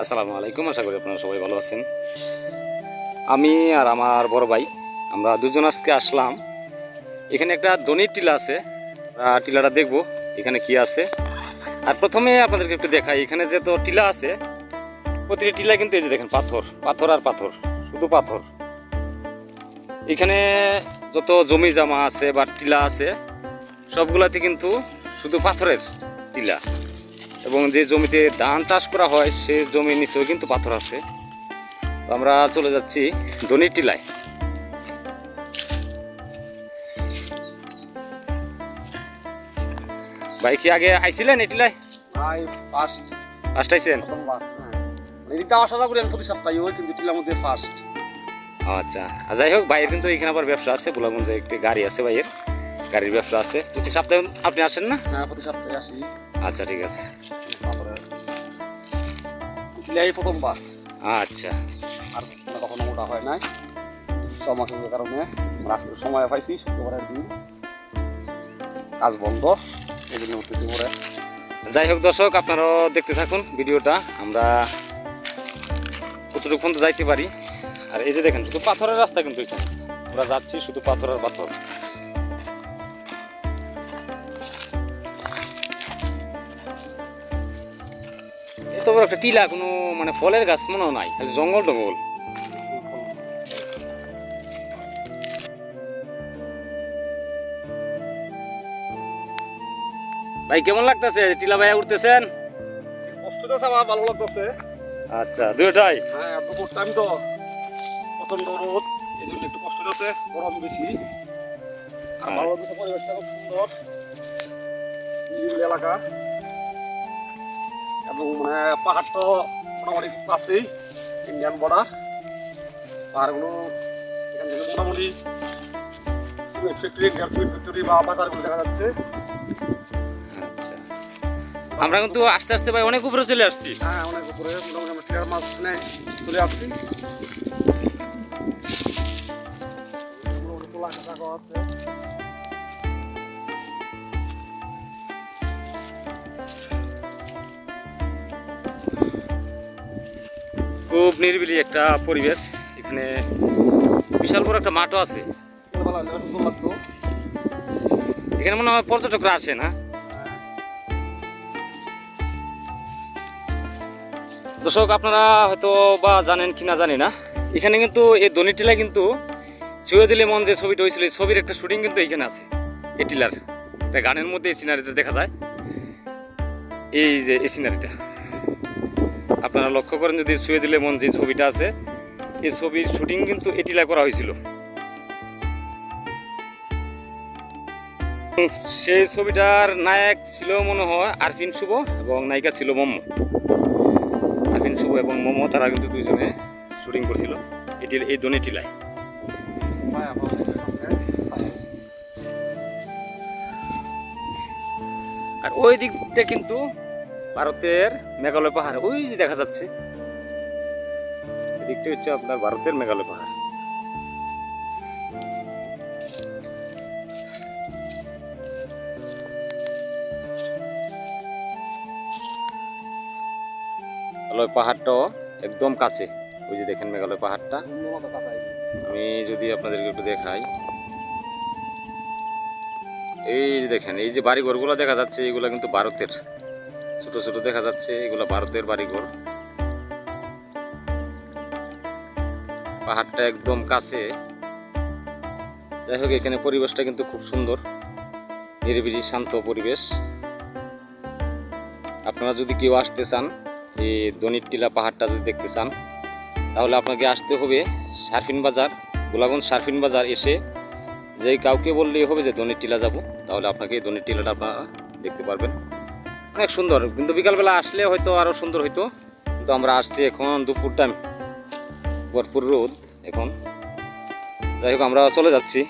আসসালামু আলাইকুম, আশা করি আপনারা সবাই ভালো আছেন। আমি আর আমার বড় ভাই, আমরা দুজন আজকে আসলাম। এখানে একটা দনির টিলা আছে টিলাটা দেখব এখানে কি আছে। আর প্রথমে আপনাদেরকে একটু দেখাই, এখানে যে তো টিলা আছে, প্রতিটি টিলা কিন্তু এই যে দেখেন, পাথর পাথর আর পাথর, শুধু পাথর। এখানে যত জমি জামা আছে বা টিলা আছে, সবগুলাতে কিন্তু শুধু পাথরের টিলা। এবং যে জমিতে ধান চাষ করা হয় সে জমির নিচেও কিন্তু পাথর আছে। আমরা চলে যাচ্ছি ধনির টিলায়। ভাই কি আগে আইছিলেন এই টিলায়? ভাই ফার্স্ট ফার্স্ট আইছেন প্রথমবার হ্যাঁ। আসা যা করি আমি প্রতি সপ্তাহে ওই কিন্তু টিলার মধ্যে ফার্স্ট আচ্ছা। যাই হোক ভাইয়ের কিন্তু এখানে আবার ব্যবসা আছে গোলাগঞ্জে একটি গাড়ি আছে ভাইয়ের। গাড়ির ব্যবসা আছে। প্রতি সপ্তাহে আপনি আসেন না? হ্যাঁ প্রতি সপ্তাহে আসি। আচ্ছা ঠিক আছে। প্রথমবার আচ্ছা। আর কখনো মোটা হয় নাই। কারণে আজকে সময় পাইছি শুক্রবারের দিন। কাজ বন্ধ এই জন্য উঠতেছি পরে যাই হোক দর্শক আপনারাও দেখতে থাকুন ভিডিওটা। আমরা কতটুকু পর্যন্ত যাইতে পারি? আর এই যে দেখেন শুধু পাথরের রাস্তা কিন্তু এখানে। আমরা যাচ্ছি শুধু পাথর আর পাথর। বড় একটা টিলা কোনো মানে ফলের গাছ মনেও নাই খালি জঙ্গল টঙ্গল। ভাই কেমন লাগতেছে? টিলা ভাইয়া উঠতেছেন? কষ্ট আছে আমার ভালো লাগতেছে। আচ্ছা দুটাই হ্যাঁ দুপুর টাইম তো। প্রচণ্ড রোদ এই জন্য একটু কষ্ট আছে গরম বেশি। আর ভালো লাগতেছে পরিবেশটা খুব সুন্দর। এলাকা। এবং পাহাড়টা মোটামুটি কাছেই ইন্ডিয়ান বর্ডার পাহাড়গুলো এখান থেকে মোটামুটি cement factory Indian cement factory বা বাজারগুলো দেখা যাচ্ছে। আচ্ছা। আমরা কিন্তু আস্তে আস্তে ভাই অনেক উপরে চলে আসছি। হ্যাঁ অনেক উপরে। মোটামুটি আমরা টিয়ার মাছ নেই চলে আসছি। আছে। খুব নিরিবিলি একটা পরিবেশ। এখানে বিশাল বড় একটা মাঠও আছে। এখানে মনে হয় পর্যটকরা আসে না? দর্শক, আপনারা হয়তো বা জানেন কি না জানি না। এখানে কিন্তু এই দনি টিলায় কিন্তু সৈয়দ মন যে ছবিটা হয়েছিল, এই ছবির একটা শুটিং কিন্তু এখানে আছে। এই টিলার। গানের মধ্যে এই সিনারিটা দেখা যায়। এই যে, এই সিনারিটা আপনারা লক্ষ্য করেন যদি শুয়ে দিলে মন যে ছবিটা আছে, এই ছবির শুটিং কিন্তু এই টিলায় করা হয়েছিল। সেই ছবিটার নায়ক ছিল মনে হয় আরফিন শুভ এবং নায়িকা ছিল মোমো আরফিন শুভ এবং মোমো তারা কিন্তু দুইজনে শুটিং করছিল। এটি, এই দনি টিলায়। আর ওই দিকটা কিন্তু ভারতের মেঘালয় পাহাড়, ওই যে দেখা যাচ্ছে। এদিকটা হচ্ছে আপনার ভারতের মেঘালয় পাহাড়। মেঘালয় পাহাড়টাও একদম কাছে। ওই যে দেখেন মেঘালয় পাহাড়টা। আমি যদি আপনাদেরকে একটু দেখাই। এই দেখেন, এই যে বাড়িঘরগুলো দেখা যাচ্ছে, এগুলো কিন্তু ভারতের। ছোট ছোট দেখা যাচ্ছে, এগুলো ভারতের বাড়িঘর। পাহাড়টা একদম কাছে। যাই হোক, এখানে পরিবেশটা কিন্তু খুব সুন্দর। নিরিবিলি, শান্ত পরিবেশ। আপনারা যদি কেউ আসতে চান, এই দনির টিলা পাহাড়টা যদি দেখতে চান, তাহলে আপনাকে আসতে হবে সার্ফিন বাজার, গোলাগঞ্জ সার্ফিন বাজার এসে যে কাউকে বললেই হবে যে দনির টিলা যাব, তাহলে আপনাকে দনির টিলাটা আপনারা দেখতে পারবেন। অনেক সুন্দর, কিন্তু বিকালবেলা আসলে হয়তো আরও সুন্দর হইতো। কিন্তু আমরা আসছি এখন দুপুর টাইম ভরপুর রোদ এখন। যাই হোক, আমরা চলে যাচ্ছি।